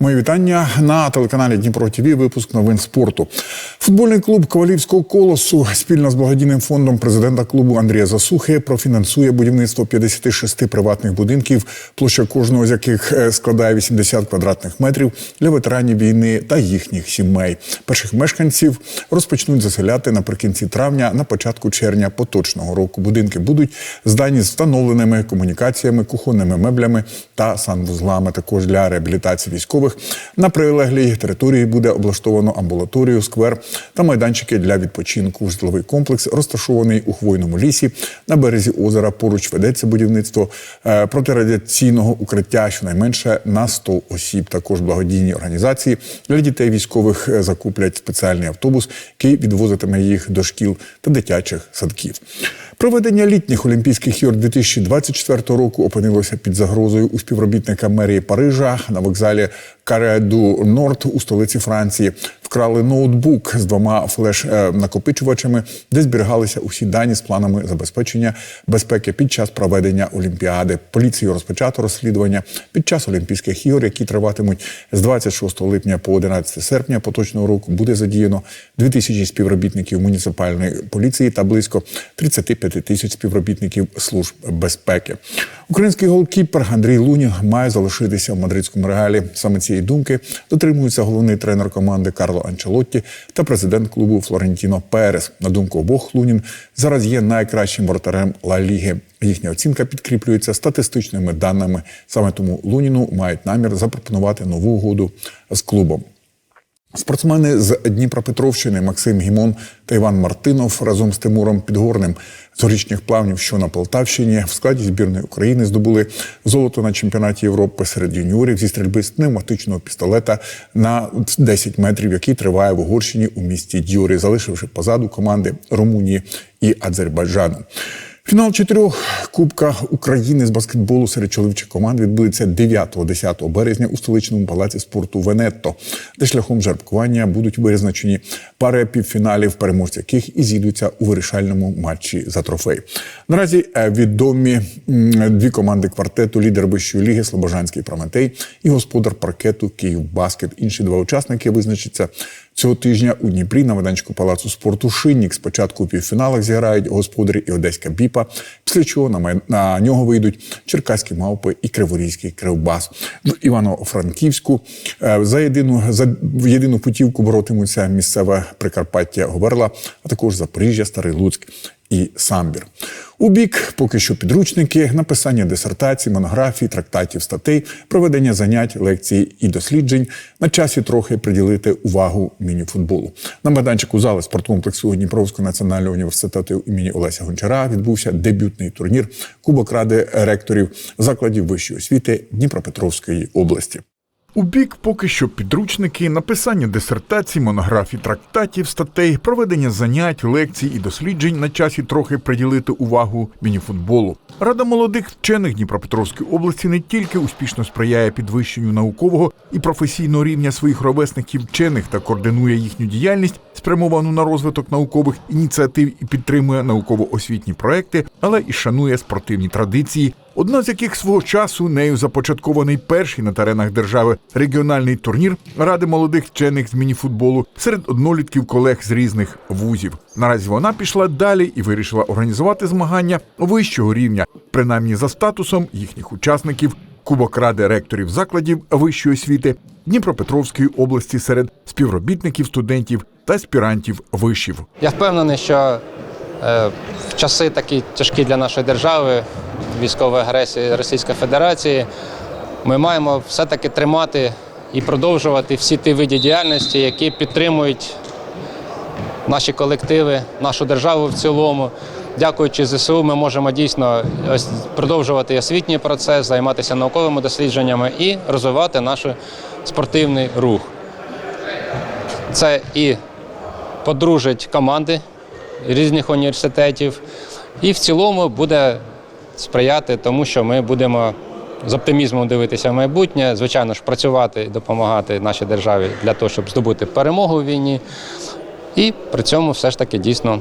Мої вітання на телеканалі Дніпро ТВ. Випуск новин спорту. Футбольний клуб Ковалівського колосу спільно з благодійним фондом президента клубу Андрія Засухи профінансує будівництво 56 приватних будинків, площа кожного з яких е, складає 80 квадратних метрів для ветеранів війни та їхніх сімей. Перших мешканців розпочнуть заселяти наприкінці травня, на початку червня поточного року. Будинки будуть здані з встановленими комунікаціями, кухонними меблями та санвузлами. Також для реабілітації військових на прилеглій території буде облаштовано амбулаторію, сквер та майданчики для відпочинку. Житловий комплекс розташований у хвойному лісі на березі озера. Поруч ведеться будівництво е, протирадіаційного укриття щонайменше на 100 осіб. Також благодійні організації для дітей військових е, закуплять спеціальний автобус, який відвозитиме їх до шкіл та дитячих садків. Проведення літніх Олімпійських ігор 2024 року опинилося під загрозою у співробітника мерії Парижа на вокзалі Каре-ду Норд у столиці Франції. Вкрали ноутбук з двома флеш-накопичувачами, де зберігалися усі дані з планами забезпечення безпеки під час проведення Олімпіади. Поліцією розпочато розслідування під час Олімпійських ігор, які триватимуть з 26 липня по 11 серпня поточного року. Буде задіяно 2000 співробітників муніципальної поліції та близько 35 тисяч співробітників служб безпеки. Український голкіпер Андрій Лунін має залишитися в мадридському реалі. Саме цієї думки дотримується головний тренер команди Карло Анчелотті та президент клубу Флорентіно Перес. На думку обох Лунін зараз є найкращим воротарем Ла Ліги. Їхня оцінка підкріплюється статистичними даними. Саме тому Луніну мають намір запропонувати нову угоду з клубом. Спортсмени з Дніпропетровщини Максим Гімон та Іван Мартинов разом з Тимуром Підгорним з горічних плавнів, що на Полтавщині, в складі збірної України здобули золото на чемпіонаті Європи серед юніорів зі стрільби з пневматичного пістолета на 10 метрів, який триває в Угорщині у місті Дюрі, залишивши позаду команди Румунії і Азербайджану. Фінал чотирьох Кубка України з баскетболу серед чоловічих команд відбудеться 9-10 березня у столичному палаці спорту Венетто, де шляхом жеребкування будуть визначені пари півфіналів, переможці яких і зійдуться у вирішальному матчі за трофей. Наразі е, відомі дві команди квартету, лідер вищої ліги Слобожанський Прометей і господар паркету Київбаскет. Інші два учасники визначаться Цього тижня у Дніпрі на майданчику палацу спорту Шиннік спочатку у півфіналах зіграють господарі і Одеська Біпа, після чого на, на нього вийдуть Черкаські мавпи і Криворізький Кривбас. В Івано-Франківську е, за єдину за єдину путівку боротимуться місцеве Прикарпаття Говерла, а також Запоріжжя, Старий Луцьк і самбір. У бік поки що підручники, написання дисертацій, монографій, трактатів, статей, проведення занять, лекцій і досліджень на часі трохи приділити увагу міні-футболу. На майданчику зали спорткомплексу Дніпровського національного університету імені Олеся Гончара відбувся дебютний турнір Кубок Ради ректорів закладів вищої освіти Дніпропетровської області. У бік поки що підручники, написання дисертацій, монографій, трактатів, статей, проведення занять, лекцій і досліджень на часі трохи приділити увагу мініфутболу. Рада молодих вчених Дніпропетровської області не тільки успішно сприяє підвищенню наукового і професійного рівня своїх ровесників вчених та координує їхню діяльність, спрямовану на розвиток наукових ініціатив і підтримує науково-освітні проекти, але і шанує спортивні традиції. Одна з яких свого часу нею започаткований перший на теренах держави регіональний турнір ради молодих вчених з мініфутболу серед однолітків колег з різних вузів. Наразі вона пішла далі і вирішила організувати змагання вищого рівня, принаймні за статусом їхніх учасників. Кубок ради ректорів закладів вищої освіти Дніпропетровської області серед співробітників, студентів та аспірантів вишів. Я впевнений, що часи такі тяжкі для нашої держави, військової агресії Російської Федерації, ми маємо все-таки тримати і продовжувати всі ті види діяльності, які підтримують наші колективи, нашу державу в цілому. Дякуючи ЗСУ, ми можемо дійсно продовжувати освітній процес, займатися науковими дослідженнями і розвивати наш спортивний рух. Це і подружить команди різних університетів, і в цілому буде сприяти тому, що ми будемо з оптимізмом дивитися в майбутнє, звичайно ж, працювати і допомагати нашій державі для того, щоб здобути перемогу в війні, і при цьому все ж таки дійсно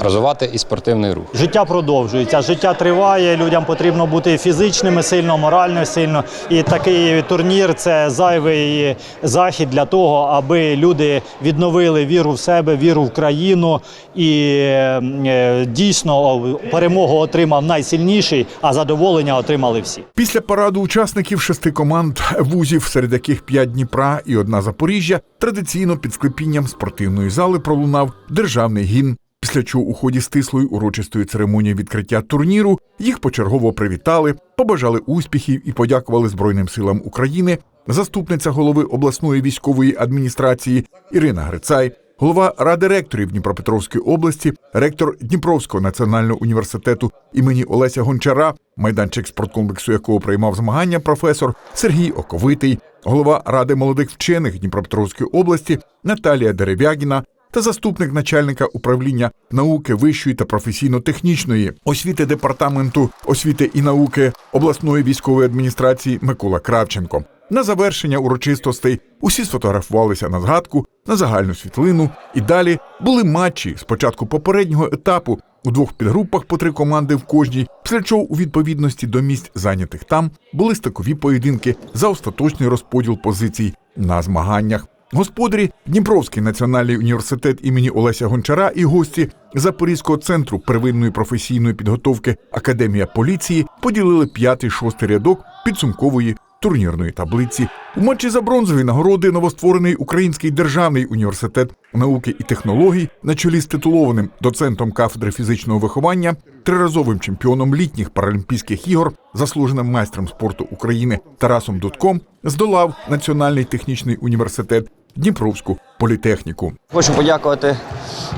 розвивати і спортивний рух. Життя продовжується, життя триває. Людям потрібно бути фізичними, сильно, морально сильно. І такий турнір це зайвий захід для того, аби люди відновили віру в себе, віру в країну. І е, дійсно перемогу отримав найсильніший, а задоволення отримали всі. Після параду учасників шести команд вузів, серед яких п'ять Дніпра і одна Запоріжжя, традиційно під склепінням спортивної зали пролунав державний гімн. Після чого у ході стислої урочистої церемонії відкриття турніру їх почергово привітали, побажали успіхів і подякували Збройним силам України. Заступниця голови обласної військової адміністрації Ірина Грицай, голова ради ректорів Дніпропетровської області, ректор Дніпровського національного університету імені Олеся Гончара, майданчик спорткомплексу якого приймав змагання професор Сергій Оковитий, голова ради молодих вчених Дніпропетровської області Наталія Дерев'ягіна та заступник начальника управління науки вищої та професійно-технічної освіти департаменту освіти і науки обласної військової адміністрації Микола Кравченко. На завершення урочистостей усі сфотографувалися на згадку, на загальну світлину, і далі були матчі з початку попереднього етапу у двох підгрупах по три команди в кожній, після чого у відповідності до місць зайнятих там були стикові поєдинки за остаточний розподіл позицій на змаганнях. Господарі Дніпровський національний університет імені Олеся Гончара і гості Запорізького центру первинної професійної підготовки Академія поліції поділили п'ятий-шостий рядок підсумкової турнірної таблиці. У матчі за бронзові нагороди новостворений Український державний університет науки і технологій на чолі з титулованим доцентом кафедри фізичного виховання, триразовим чемпіоном літніх паралімпійських ігор, заслуженим майстром спорту України Тарасом Дудком здолав Національний технічний університет Дніпровську політехніку. Хочу подякувати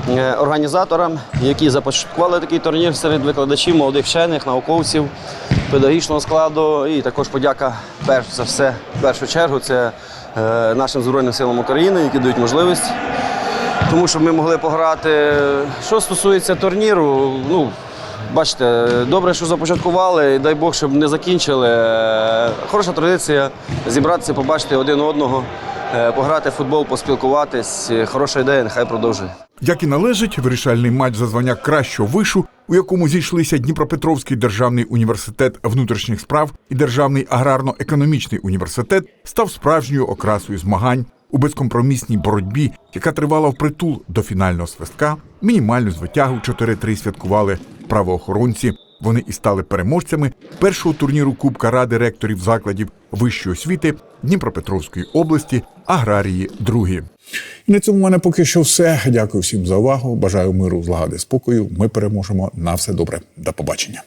е, організаторам, які започаткували такий турнір серед викладачів, молодих вчених, науковців, педагогічного складу. І також подяка перш за все, в першу чергу, це е, нашим Збройним силам України, які дають можливість. Тому що ми могли пограти. Що стосується турніру, ну, бачите, добре, що започаткували, і дай Бог, щоб не закінчили. Е, Хороша традиція зібратися, побачити один одного, е, пограти в футбол, поспілкуватись. Хороша ідея, нехай продовжує. Як і належить, вирішальний матч за звання кращого вишу, у якому зійшлися Дніпропетровський державний університет внутрішніх справ і Державний аграрно-економічний університет, став справжньою окрасою змагань у безкомпромісній боротьбі, яка тривала впритул до фінального свистка. Мінімальну звитягу 4-3 святкували правоохоронці. Вони і стали переможцями першого турніру Кубка Ради ректорів закладів вищої освіти Дніпропетровської області, аграрії другі. І на цьому в мене поки що все. Дякую всім за увагу. Бажаю миру, злагоди, спокою. Ми переможемо на все добре. До побачення.